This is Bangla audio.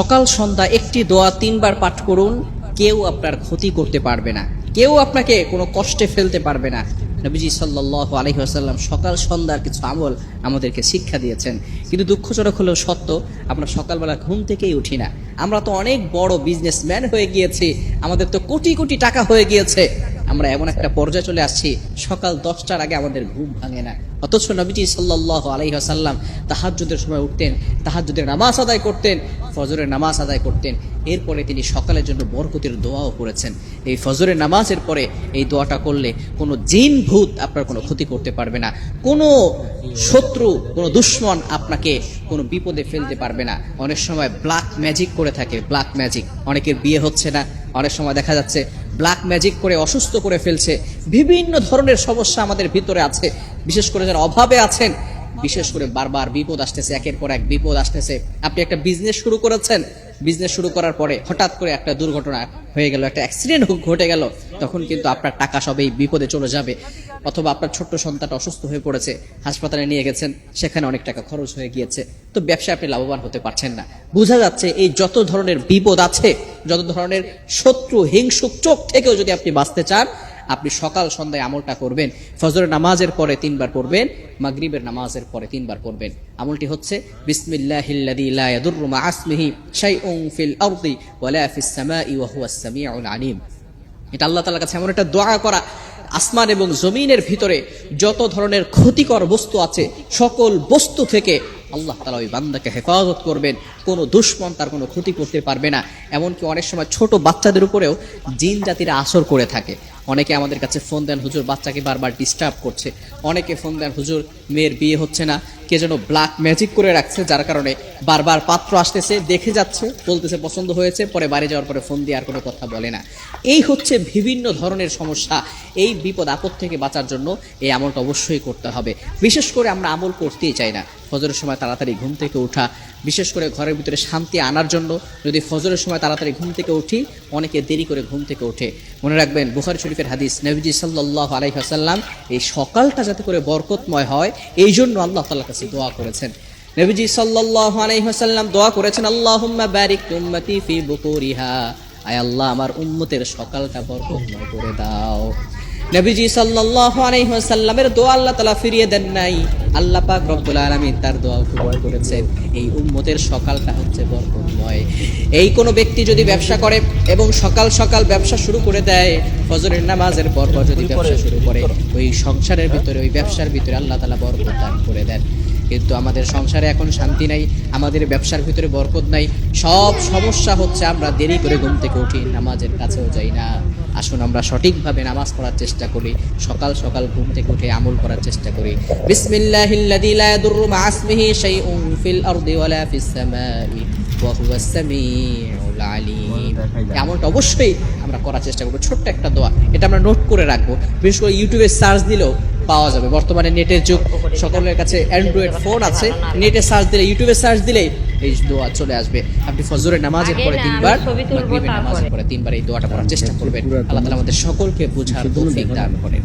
সকাল সন্ধ্যা একটি দোয়া তিনবার পাঠ করুন, কেউ আপনার ক্ষতি করতে পারবে না। কেউ আপনাকে কোনো কষ্টে ফেলতে পারবে না। নবীজি সাল্লাহ আলহি আসাল্লাম সকাল সন্ধ্যার কিছু আমল আমাদেরকে শিক্ষা দিয়েছেন। কিন্তু দুঃখজনক হলেও সত্য, আমরা সকালবেলা ঘুম থেকেই উঠি না। আমরা তো অনেক বড় বিজনেসম্যান হয়ে গিয়েছি, আমাদের তো কোটি কোটি টাকা হয়ে গিয়েছে। আমরা এমন একটা পর্যায়ে চলে আসছি, সকাল দশটার আগে আমাদের ঘুম ভাঙে না। অথচ নবীজি সাল্লাহ আলহিহাসাল্লাম তাহাজ্জুদের সময় উঠতেন, তাহাজ্জুদের নামাজ আদায় করতেন, ফজরের নামাজ আদায় করতেন। এরপরে তিনি সকালের জন্য বরকতের দোয়াও করেছেন। এই ফজরের নামাজের পরে এই দোয়াটা করলে কোনো জিন ভূত আপনার কোনো ক্ষতি করতে পারবে না। কোনো শত্রু, কোনো দুশ্মন আপনাকে কোনো বিপদে ফেলতে পারবে না। অনেক সময় ব্ল্যাক ম্যাজিক করে থাকে ব্ল্যাক ম্যাজিক অনেকের বিয়ে হচ্ছে না, অনেক সময় দেখা যাচ্ছে ব্ল্যাক ম্যাজিক করে অসুস্থ করে ফেলছে। বিভিন্ন ধরনের সমস্যা আমাদের ভিতরে আছে। বিশেষ করে যারা অভাবে আছেন, বিশেষ করে বারবার বিপদ আসতেছে, একের পর এক বিপদ আসতেছে। আপনি একটা বিজনেস শুরু করেছেন বিজনেস শুরু করার পরে হঠাৎ করে একটা দুর্ঘটনা হয়ে গেল, একটা অ্যাক্সিডেন্ট ঘটে গেল, তখন কিন্তু আপনার টাকা সবই বিপদে চলে যাবে। অথবা আপনার ছোট্ট সন্তানটা অসুস্থ হয়ে পড়েছে, হাসপাতালে নিয়ে গেছেন, সেখানে অনেক টাকা খরচ হয়ে গিয়েছে। তো ব্যবসায় আপনি লাভবান হতে পারছেন না। বোঝা যাচ্ছে এই যত ধরনের বিপদ আছে যত ধরনের শত্রু, হিংসুক চোখ থেকেও যদি আপনি বাঁচতে চান, আপনি সকাল সন্ধ্যায় আমলটা করবেন, ফজরের নামাজের পরে তিনবার পড়বেন, মাগরিবের নামাজের পরে তিনবার পড়বেন। আমলটি হচ্ছে এটা আল্লাহ তাআলার কাছে এমন একটা দোয়া করা, আসমান এবং জমিনের ভিতরে যত ধরনের ক্ষতিকর বস্তু আছে, সকল বস্তু থেকে আল্লাহ তালা ওই বান্দাকে হেফাজত করবেন, কোনো দুশ্মন তার কোনো ক্ষতি করতে পারবে না। এমনকি অনেক সময় ছোট বাচ্চাদের উপরেও জিন জাতিরা আসর করে থাকে। অনেকে আমাদের কাছে ফোন দেন, হুজুর, বাচ্চাকে বারবার ডিস্টার্ব করছে। অনেকে ফোন দেন, হুজুর, মেয়ের বিয়ে হচ্ছে না। কে যেন ব্ল্যাক ম্যাজিক করে রাখছে, যার কারণে বারবার পাত্র আসতেছে, দেখে যাচ্ছে, বলতেছে, পছন্দ হয়েছে। পরে বাড়ি যাওয়ার পরে ফোন দিয়ে আর কোনো কথা বলে না। এই হচ্ছে বিভিন্ন ধরনের সমস্যা। এই বিপদ আপদ থেকে বাঁচার জন্য এই আমলটা অবশ্যই করতে হবে। বিশেষ করে আমরা আমল করতেই চাই না। ফজরের সময় তাড়াতাড়ি ঘুম থেকে ওঠা, বিশেষ করে ঘরের ভিতরে শান্তি আনার জন্য যদি ফজরের সময় তাড়াতাড়ি ঘুম থেকে উঠি, অনেকে দেরি করে ঘুম থেকে ওঠে। মনে রাখবেন, বুখারি শরীফের হাদিস, নবীজি সাল্লাহ আলাইহাসাল্লাম এই সকালটা যাতে করে বরকতময় হয়, এই জন্য আল্লাহ তাল্লাহ কাছে দোয়া করেছেন। নবীজি সাল্লাহ আলাইহাসাল্লাম দোয়া করেছেন, আল্লাহুম্মা বারিক আয় আল্লাহ, আমার উম্মতের সকালটা বরকতময় করে দাও। নবীজি সাল্লাল্লাহু আলাইহি ওয়াসাল্লামের দোয়া আল্লাহ তাআলা ফিরিয়ে দেন নাই। আল্লাহ পাক রব্বুল আলামিন তার দোয়া কবুল করেছেন। এই উম্মতের সকালটা হচ্ছে বরকতময়। এই কোন ব্যক্তি যদি ব্যবসা করে এবং সকাল সকাল ব্যবসা শুরু করে দেয়, ফজরের নামাজের পর পর যদি ব্যবসা শুরু করে, ওই সংসারের ভিতরে, ওই ব্যবসার ভিতরে আল্লাহ তাআলা বরকত দান করে দেন। কিন্তু আমাদের সংসারে এখন শান্তি নাই, আমাদের ব্যবসার ভিতরে বরকত নাই। সব সমস্যা হচ্ছে আমরা দেরি করে ঘুম থেকে উঠি, নামাজের কাছেও যাই না। আসুন আমরা সঠিকভাবে নামাজ পড়ার চেষ্টা করি, সকাল সকাল ঘুম থেকে উঠে আমল করার চেষ্টা করি। বিসমিল্লাহিল্লাযী অবশ্যই আমরা করার চেষ্টা করব, ছোট্ট একটা দোয়া। এটা আমরা নোট করে রাখব। বিশেষ করে ইউটিউবে সার্চ দিলেও পাওয়া যাবে। বর্তমানে নেটের যুগ। সকলের কাছে অ্যান্ড্রয়েড ফোন আছে। নেটে সার্চ দিলে ইউটিউবে সার্চ দিলেই এই দোয়া চলে আসবে। আপনি ফজরের নামাজের পরে তিনবার মাগরিবের নামাজের পরে তিনবার এই দোয়াটা করার চেষ্টা করবেন। আল্লাহ তাআলা আমাদের সকলকে বোঝার তৌফিক দান করেন।